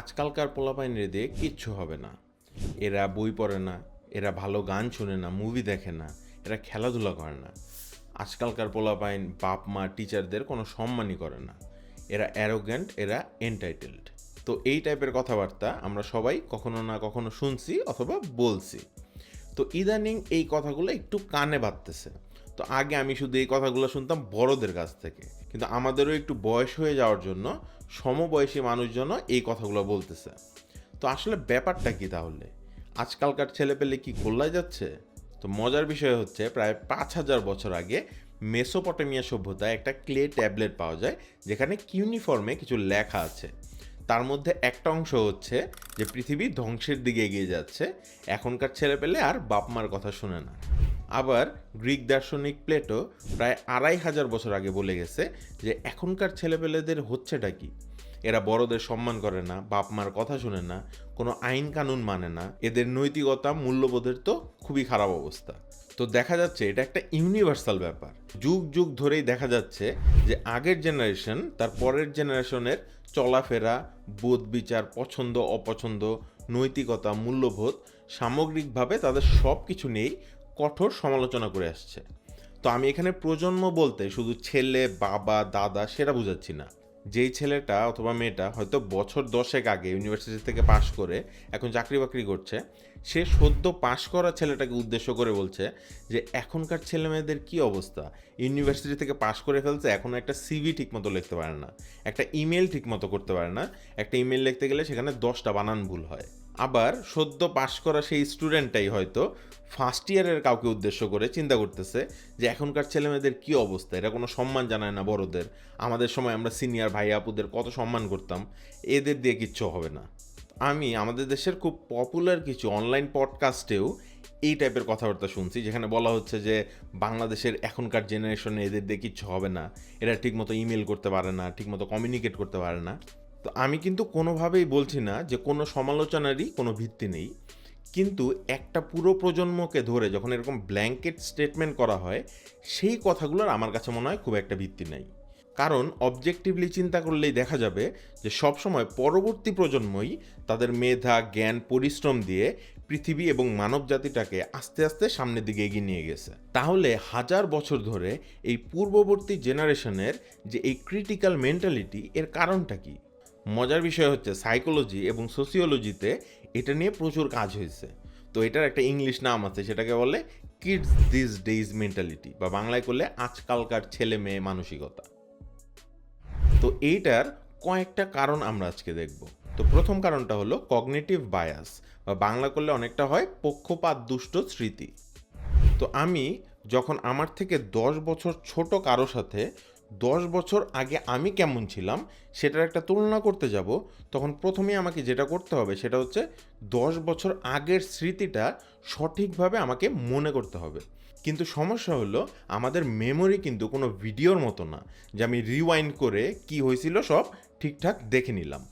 আজকালকার পোলাপাইনের দিয়ে কিচ্ছু হবে না। এরা বই পড়ে না, এরা ভালো গান শোনে না মুভি দেখে না, এরা খেলাধুলা করে না। আজকালকার পোলাপাইন বাপ, মা টিচারদের কোনো সম্মানই করে না। এরা অ্যারোগ্যান্ট এরা এন্টাইটেলড তো এই টাইপের কথাবার্তা আমরা সবাই কখনো না কখনো শুনছি অথবা বলছি। তো ইদানিং এই কথাগুলো একটু কানে বাজতেছে। তো আগে আমি শুধু এই কথাগুলো শুনতাম বড়দের কাছ থেকে। কিন্তু আমাদেরও একটু বয়স হয়ে যাওয়ার জন্য সমবয়সী মানুষজনও এই কথাগুলো বলতেছে। তো আসলে ব্যাপারটা কি তাহলে? আজকালকার ছেলে পেলে কি গোল্লায় যাচ্ছে? তো মজার বিষয় হচ্ছে প্রায় পাঁচ হাজার বছর আগে মেসোপটেমিয়া সভ্যতায় একটা ক্লে ট্যাবলেট পাওয়া যায়, যেখানে কিউনিফর্মে কিছু লেখা আছে। তার মধ্যে একটা অংশ হচ্ছে যে পৃথিবী ধ্বংসের দিকে এগিয়ে যাচ্ছে, এখনকার ছেলেপেলে আর বাপ মার কথা শুনে না। আবার গ্রিক দার্শনিক প্লেটো প্রায় আড়াই হাজার বছর আগে বলে গেছে যে এখনকার ছেলেপেলেদের হচ্ছেটা কি? এরা বড়দের সম্মান করে না বাপ মার কথা শুনে না, কোনো আইন কানুন মানে না, এদের নৈতিকতা, মূল্যবোধের তো খুবই খারাপ অবস্থা। তো দেখা যাচ্ছে এটা একটা ইউনিভার্সাল ব্যাপার। যুগ যুগ ধরেই দেখা যাচ্ছে যে আগের জেনারেশন তার পরের জেনারেশনের চলাফেরা, বোধ বিচার পছন্দ অপছন্দ নৈতিকতা, মূল্যবোধ সামগ্রিকভাবে তাদের সব কিছু নিয়েই কঠোর সমালোচনা করে আসছে। তো আমি এখানে প্রজন্ম বলতে শুধু ছেলে, বাবা, দাদা সেটা বুঝাচ্ছি না। যেই ছেলেটা অথবা মেয়েটা হয়তো বছর দশেক আগে ইউনিভার্সিটি থেকে পাশ করে এখন চাকরি বাকরি করছে, সে সদ্য পাশ করা ছেলেটাকে উদ্দেশ্য করে বলছে যে এখনকার ছেলে মেয়েদের কী অবস্থা? ইউনিভার্সিটি থেকে পাশ করে ফেলছে, এখন একটা সিভি ঠিকমতো লিখতে পারে না, একটা ইমেল ঠিকমতো করতে পারে না, একটা ইমেল লিখতে গেলে সেখানে দশটা বানান ভুল হয়। আবার সদ্য পাশ করা সেই স্টুডেন্টটাই হয়তো ফার্স্ট ইয়ারের কাউকে উদ্দেশ্য করে চিন্তা করতেছে যে এখনকার ছেলেমেয়েদের কী অবস্থা? এরা কোনো সম্মান জানায় না বড়দের। আমাদের সময় আমরা সিনিয়র ভাই আপুদের কত সম্মান করতাম, এদের দিয়ে কিচ্ছু হবে না। আমি, আমাদের দেশের খুব পপুলার কিছু অনলাইন পডকাস্টেও এই টাইপের কথাবার্তা শুনছি, যেখানে বলা হচ্ছে যে বাংলাদেশের এখনকার জেনারেশনে এদের দিয়ে কিচ্ছু হবে না। এরা ঠিকমতো ইমেল করতে পারে না, ঠিকমতো কমিউনিকেট করতে পারে না। তো আমি কিন্তু কোনোভাবেই বলছি না যে কোনো সমালোচনারই কোনো ভিত্তি নেই। কিন্তু একটা পুরো প্রজন্মকে ধরে যখন এরকম ব্ল্যাঙ্কেট স্টেটমেন্ট করা হয়, সেই কথাগুলোর আমার কাছে মনে হয় খুব একটা ভিত্তি নেই। কারণ অবজেক্টিভলি চিন্তা করলেই দেখা যাবে যে সবসময় পরবর্তী প্রজন্মই তাদের মেধা, জ্ঞান, পরিশ্রম দিয়ে পৃথিবী এবং মানব জাতিটাকে আস্তে আস্তে সামনের দিকে এগিয়ে নিয়ে গেছে। তাহলে হাজার বছর ধরে এই পূর্ববর্তী জেনারেশনের যে এই ক্রিটিক্যাল মেন্টালিটি এর কারণটা কি? মজার বিষয় হচ্ছে সাইকোলজি এবং সোসিওলজিতে এটা নিয়ে প্রচুর কাজ হয়েছে। তো এটার একটা ইংলিশ নাম আছে, সেটাকে বলে কিডস দিস ডেইজ মেন্টালিটি বা বাংলায় করলে আজকালকার ছেলে মেয়ে মানসিকতা। তো এইটার কয়েকটা কারণ আমরা আজকে দেখব। তো প্রথম কারণটা হলো কগনেটিভ বায়াস বা বাংলা করলে অনেকটা হয় পক্ষপাত দুষ্ট স্মৃতি। তো আমি যখন আমার থেকে দশ বছর ছোট কারও সাথে দশ বছর আগে আমি কেমন ছিলাম সেটার একটা তুলনা করতে যাব, তখন প্রথমেই আমাকে যেটা করতে হবে সেটা হচ্ছে দশ বছর আগের স্মৃতিটা সঠিকভাবে আমাকে মনে করতে হবে। কিন্তু সমস্যা হলো আমাদের মেমোরি কিন্তু কোনো ভিডিওর মতো না, যে আমি রিওয়াইন্ড করে কি হয়েছিল সব ঠিকঠাক দেখে নিলাম।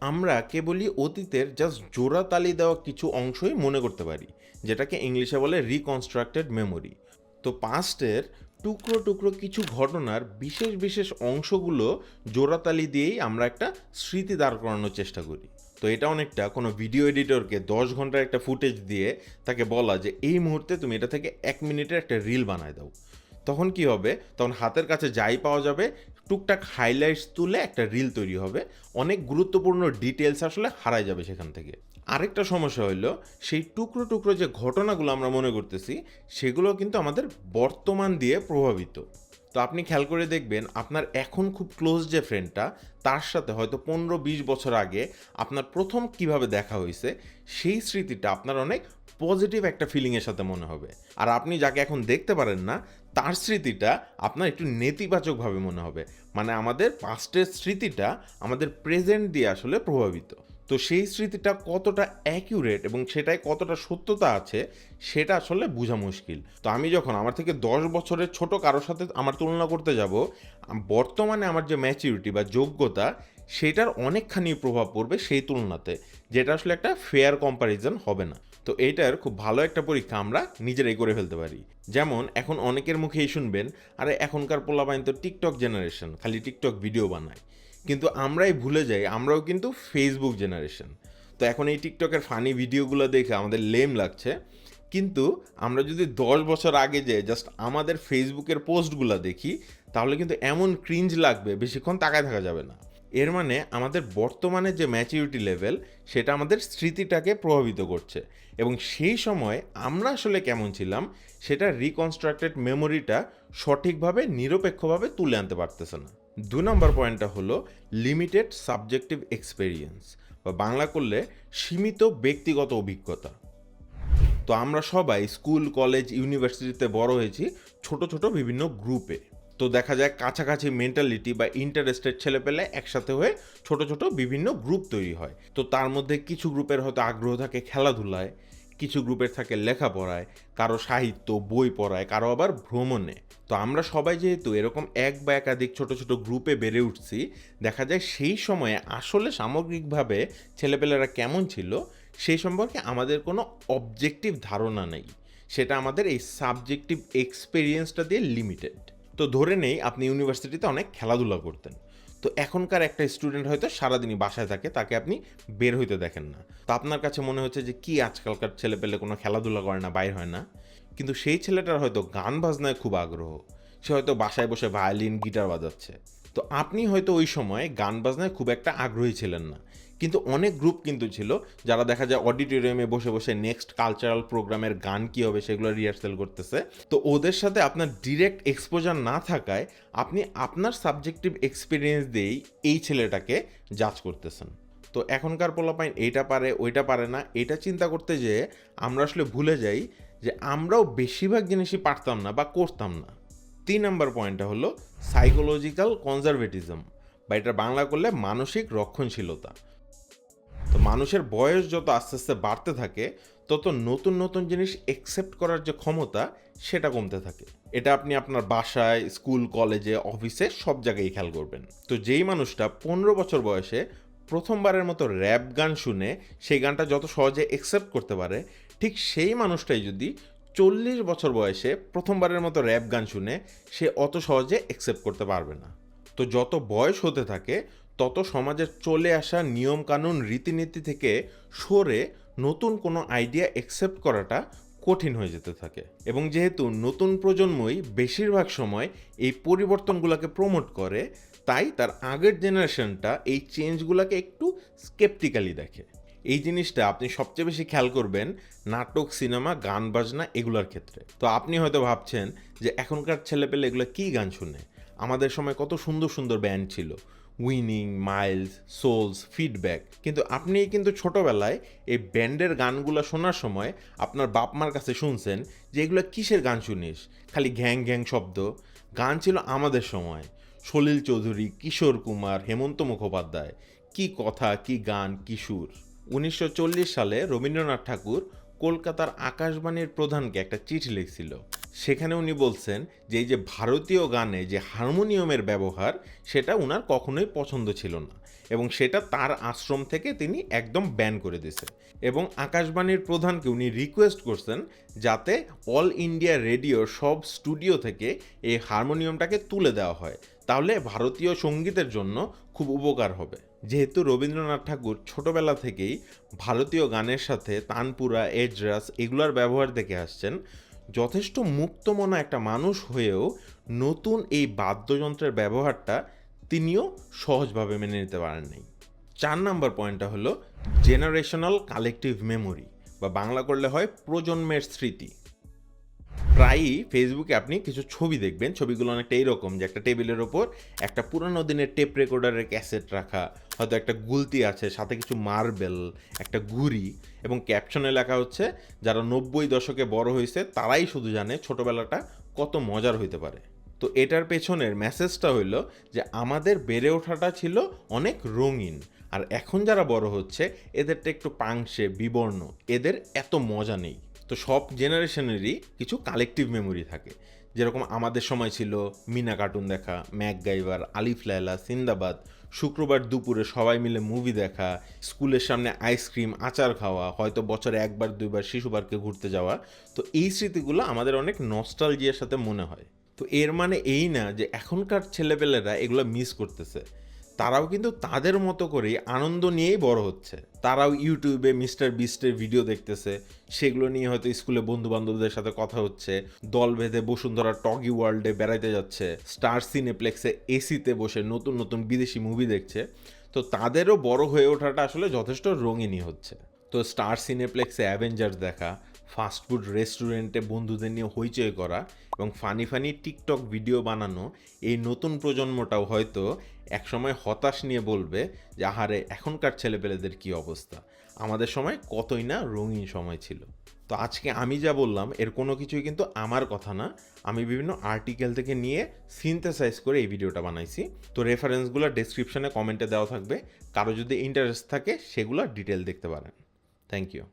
আমরা কেবলই অতীতের জাস্ট জোড়াতালি দেওয়া কিছু অংশই মনে করতে পারি, যেটাকে ইংলিশে বলে রিকনস্ট্রাক্টেড মেমোরি তো পাস্টের টুকরো টুকরো কিছু ঘটনার বিশেষ বিশেষ অংশগুলো জোড়াতালি দিয়েই আমরা একটা স্মৃতি দাঁড় করানোর চেষ্টা করি। তো এটা অনেকটা কোনো ভিডিও এডিটরকে দশ ঘণ্টার একটা ফুটেজ দিয়ে তাকে বলা যে, এই মুহূর্তে তুমি এটা থেকে এক মিনিটের একটা রিল বানায় দাও। তখন কি হবে? তখন হাতের কাছে যাই পাওয়া যাবে, টুকটাক হাইলাইটস তুলে একটা রিল তৈরি হবে। অনেক গুরুত্বপূর্ণ ডিটেলস আসলে হারায় যাবে সেখান থেকে। আরেকটা সমস্যা হলো সেই টুকরো টুকরো যে ঘটনাগুলো আমরা মনে করতেছি, সেগুলো কিন্তু আমাদের বর্তমান দিয়ে প্রভাবিত। তো আপনি খেয়াল করে দেখবেন, আপনার এখন খুব ক্লোজ যে ফ্রেন্ডটা তার সাথে হয়তো পনেরো বিশ বছর আগে আপনার প্রথম কীভাবে দেখা হয়েছে সেই স্মৃতিটা আপনার অনেক পজিটিভ একটা ফিলিংয়ের সাথে মনে হবে। আর আপনি যাকে এখন দেখতে পারেন না, তার স্মৃতিটা আপনার একটু নেতিবাচকভাবে মনে হবে। মানে আমাদের পাস্টের স্মৃতিটা আমাদের প্রেজেন্ট দিয়ে আসলে প্রভাবিত। তো সেই স্মৃতিটা কতটা অ্যাকিউরেট এবং সেটায় কতটা সত্যতা আছে, সেটা আসলে বোঝা মুশকিল। তো আমি যখন আমার থেকে দশ বছরের ছোট কারোর সাথে আমার তুলনা করতে যাব বর্তমানে আমার যে ম্যাচিউরিটি বা যোগ্যতা, সেটার অনেকখানি প্রভাব পড়বে সেই তুলনাতে, যেটা আসলে একটা ফেয়ার কম্প্যারিজন হবে না। তো এইটার খুব ভালো একটা পরীক্ষা আমরা নিজেরাই করে ফেলতে পারি। যেমন, এখন অনেকের মুখেই শুনবেন, আরে এখনকার পোলাবাইন তো টিকটক জেনারেশন খালি টিকটক ভিডিও বানায়। কিন্তু আমরাই ভুলে যাই, আমরাও কিন্তু ফেসবুক জেনারেশন তো এখন এই টিকটকের ফানি ভিডিওগুলো দেখে আমাদের লেম লাগছে। কিন্তু আমরা যদি দশ বছর আগে যে জাস্ট আমাদের ফেসবুকের পোস্টগুলো দেখি, তাহলে কিন্তু এমন ক্রিঞ্জ লাগবে, বেশিক্ষণ তাকায় থাকা যাবে না। এর মানে আমাদের বর্তমানে যে ম্যাচিউরিটি লেভেল সেটা আমাদের স্মৃতিটাকে প্রভাবিত করছে। এবং সেই সময় আমরা আসলে কেমন ছিলাম, সেটা রিকনস্ট্রাক্টেড মেমোরিটা সঠিকভাবে, নিরপেক্ষভাবে তুলে আনতে পারতেছে না। দু নম্বর পয়েন্টটা হলো লিমিটেড সাবজেক্টিভ এক্সপেরিয়েন্স বা বাংলা করলে সীমিত ব্যক্তিগত অভিজ্ঞতা। তো আমরা সবাই স্কুল, কলেজ ইউনিভার্সিটিতে বড় হয়েছি, ছোট ছোট বিভিন্ন গ্রুপে তো দেখা যায় কাছাকাছি মেন্টালিটি বা ইন্টারেস্টেড ছেলেপেলে একসাথে হয়ে ছোট ছোট বিভিন্ন গ্রুপ তৈরি হয়। তো তার মধ্যে কিছু গ্রুপের হয়তো আগ্রহ থাকে খেলাধুলায় কিছু গ্রুপের থাকে লেখাপড়ায় কারও সাহিত্য, বই পড়ায়, কারও আবার ভ্রমণে। তো আমরা সবাই যেহেতু এরকম এক বা একাধিক ছোট ছোট গ্রুপে বেড়ে উঠছি, দেখা যায় সেই সময়ে আসলে সামগ্রিকভাবে ছেলেপেলেরা কেমন ছিল, সেই সম্পর্কে আমাদের কোনো অবজেক্টিভ ধারণা নেই। সেটা আমাদের এই সাবজেক্টিভ এক্সপিরিয়েন্সটা দিয়ে লিমিটেড তো ধরে নেই, আপনি ইউনিভার্সিটিতে অনেক খেলাধুলা করতেন। তো এখনকার একটা স্টুডেন্ট হয়তো সারাদিনই বাসায় থাকে, তাকে আপনি বের হইতে দেখেন না। তো আপনার কাছে মনে হচ্ছে যে, কি আজকালকার ছেলে পেলে কোনো খেলাধুলা করে না, বাইর হয় না? কিন্তু সেই ছেলেটার হয়তো গান বাজনায় খুব আগ্রহ। সে হয়তো বাসায় বসে ভায়োলিন, গিটার বাজাচ্ছে। তো আপনি হয়তো ওই সময় গান বাজনায় খুব একটা আগ্রহী ছিলেন না। কিন্তু অনেক গ্রুপ কিন্তু ছিল যারা দেখা যায় অডিটোরিয়ামে বসে বসে নেক্সট কালচারাল প্রোগ্রামের গান কী হবে সেগুলো রিহার্সেল করতেছে। তো ওদের সাথে আপনার ডিরেক্ট এক্সপোজার না থাকায় আপনি আপনার সাবজেক্টিভ এক্সপিরিয়েন্স দিয়েই এই ছেলেটাকে জাজ করতেছেন। তো এখনকার পোলাপাইন এইটা পারে, ওইটা পারে না। এটা চিন্তা করতে যেয়ে আমরা আসলে ভুলে যাই যে আমরাও বেশিরভাগ জিনিসই পারতাম না বা করতাম না। তিন নম্বর পয়েন্টটা হলো সাইকোলজিক্যাল কনজারভেটিজম বা এটা বাংলা করলে মানসিক রক্ষণশীলতা। তো মানুষের বয়স যত আস্তে আস্তে বাড়তে থাকে, তত নতুন নতুন জিনিস একসেপ্ট করার যে ক্ষমতা, সেটা কমতে থাকে। এটা আপনি আপনার বাসায় স্কুল কলেজে অফিসে সব জায়গায় খেয়াল করবেন। তো যেই মানুষটা পনেরো বছর বয়সে প্রথমবারের মতো র্যাপ গান শুনে, সেই গানটা যত সহজে একসেপ্ট করতে পারে, ঠিক সেই মানুষটাই যদি চল্লিশ বছর বয়সে প্রথমবারের মতো র্যাপ গান শুনে সে অত সহজে অ্যাকসেপ্ট করতে পারবে না। তো যত বয়স হতে থাকে, তত সমাজের চলে আসা নিয়মকানুন, রীতিনীতি থেকে সরে নতুন কোনো আইডিয়া অ্যাকসেপ্ট করাটা কঠিন হয়ে যেতে থাকে। এবং যেহেতু নতুন প্রজন্মই বেশিরভাগ সময় এই পরিবর্তনগুলোকে প্রমোট করে, তাই তার আগের জেনারেশনটা এই চেঞ্জগুলোকে একটু স্কেপটিক্যালি দেখে। এই জিনিসটা আপনি সবচেয়ে বেশি খেয়াল করবেন নাটক, সিনেমা, গান, বাজনা এগুলোর ক্ষেত্রে। তো আপনি হয়তো ভাবছেন যে এখনকার ছেলেপেলে এগুলো কী গান শুনে? আমাদের সময় কত সুন্দর সুন্দর ব্যান্ড ছিল। উইনিং মাইলস সোলস ফিডব্যাক কিন্তু আপনি কিন্তু ছোটোবেলায় এই ব্যান্ডের গানগুলো শোনার সময় আপনার বাপ মার কাছে শুনছেন যে এগুলো কিসের গান শুনিস? খালি ঘ্যাং ঘ্যাং শব্দ। গান ছিল আমাদের সময়। সলিল চৌধুরী, কিশোর কুমার, হেমন্ত মুখোপাধ্যায়। কি কথা, কি গান, কি সুর? উনিশশো চল্লিশ সালে রবীন্দ্রনাথ ঠাকুর কলকাতার আকাশবাণীর প্রধানকে একটা চিঠি লিখছিল। সেখানে উনি বলছেন যে, এই যে ভারতীয় গানে যে হারমোনিয়ামের ব্যবহার, সেটা উনার কখনোই পছন্দ ছিল না এবং সেটা তার আশ্রম থেকে তিনি একদম ব্যান করে দিয়েছে এবং আকাশবাণীর প্রধানকে উনি রিকোয়েস্ট করছেন যাতে অল ইন্ডিয়া রেডিওর সব স্টুডিও থেকে এই হারমোনিয়ামটাকে তুলে দেওয়া হয়। তাহলে ভারতীয় সঙ্গীতের জন্য খুব উপকার হবে। যেহেতু রবীন্দ্রনাথ ঠাকুর ছোটবেলা থেকেই ভারতীয় গানের সাথে তানপুরা এজরাস এগুলার ব্যবহার দেখে আসছেন, যথেষ্ট মুক্তমনা একটা মানুষ হয়েও নতুন এই বাদ্যযন্ত্রের ব্যবহারটা তিনিও সহজভাবে মেনে নিতে পারেননি। চার নাম্বার পয়েন্টটা হলো জেনারেশনাল কালেকটিভ মেমোরি বা বাংলা করলে হয় প্রজন্মের স্মৃতি। প্রায়ই ফেসবুকে আপনি কিছু ছবি দেখবেন। ছবিগুলো অনেকটা এইরকম যে একটা টেবিলের ওপর একটা পুরানো দিনের টেপ রেকর্ডারের ক্যাসেট রাখা, হয়তো একটা গুলতি আছে, সাথে কিছু মার্বেল একটা ঘুড়ি এবং ক্যাপশনে লেখা হচ্ছে, যারা নব্বই দশকে বড় হয়েছে, তারাই শুধু জানে ছোটোবেলাটা কত মজার হইতে পারে। তো এটার পেছনের মেসেজটা হইল যে আমাদের বেড়ে ওঠাটা ছিল অনেক রঙিন। আর এখন যারা বড় হচ্ছে, এদেরটা একটু পাংশে, বিবর্ণ, এদের এত মজা নেই। তো সব জেনারেশনেরই কিছু কালেকটিভ মেমোরি থাকে। যেরকম আমাদের সময় ছিল মিনা কার্টুন দেখা ম্যাক গাইভার আলিফ লায়লা, সিন্দাবাদ, শুক্রবার দুপুরে সবাই মিলে মুভি দেখা, স্কুলের সামনে আইসক্রিম আচার খাওয়া, হয়তো বছরে একবার, দুইবার শিশু পার্কে ঘুরতে যাওয়া। তো এই স্মৃতিগুলো আমাদের অনেক নস্টালজিয়ার সাথে মনে হয়। তো এর মানে এই না যে এখনকার ছেলেপেলেরা এগুলো মিস করতেছে। তারাও কিন্তু তাদের মতো করেই আনন্দ নিয়েই বড় হচ্ছে। তারাও ইউটিউবে মিস্টার বিস্টের ভিডিও দেখতেছে, সেগুলো নিয়ে হয়তো স্কুলে বন্ধু বান্ধবদের সাথে কথা হচ্ছে, দল বেঁধে বসুন্ধরা টগি ওয়ার্ল্ডে বেড়াইতে যাচ্ছে, স্টার সিনেপ্লেক্সে এসিতে বসে নতুন নতুন বিদেশি মুভি দেখছে। তো তাদেরও বড় হয়ে ওঠাটা আসলে যথেষ্ট রঙিনই হচ্ছে। তো স্টার সিনেপ্লেক্সে অ্যাভেঞ্জার্স দেখা ফাস্টফুড রেস্টুরেন্টে বন্ধুদের নিয়ে হইচই করা এবং ফানি ফানি টিকটক ভিডিও বানানো, এই নতুন প্রজন্মটাও হয়তো একসময় হতাশ নিয়ে বলবে যে, আহারে, এখনকার ছেলেপেলেদের কি অবস্থা? আমাদের সময় কতই না রঙিন সময় ছিল। তো আজকে আমি যা বললাম, এর কোনো কিছুই কিন্তু আমার কথা না। আমি বিভিন্ন আর্টিকেল থেকে নিয়ে সিনথেসাইজ করে এই ভিডিওটা বানাইছি। তো রেফারেন্সগুলো ডেসক্রিপশনে কমেন্টে দেওয়া থাকবে। কারও যদি ইন্টারেস্ট থাকে, সেগুলো ডিটেল দেখতে পারেন। Thank you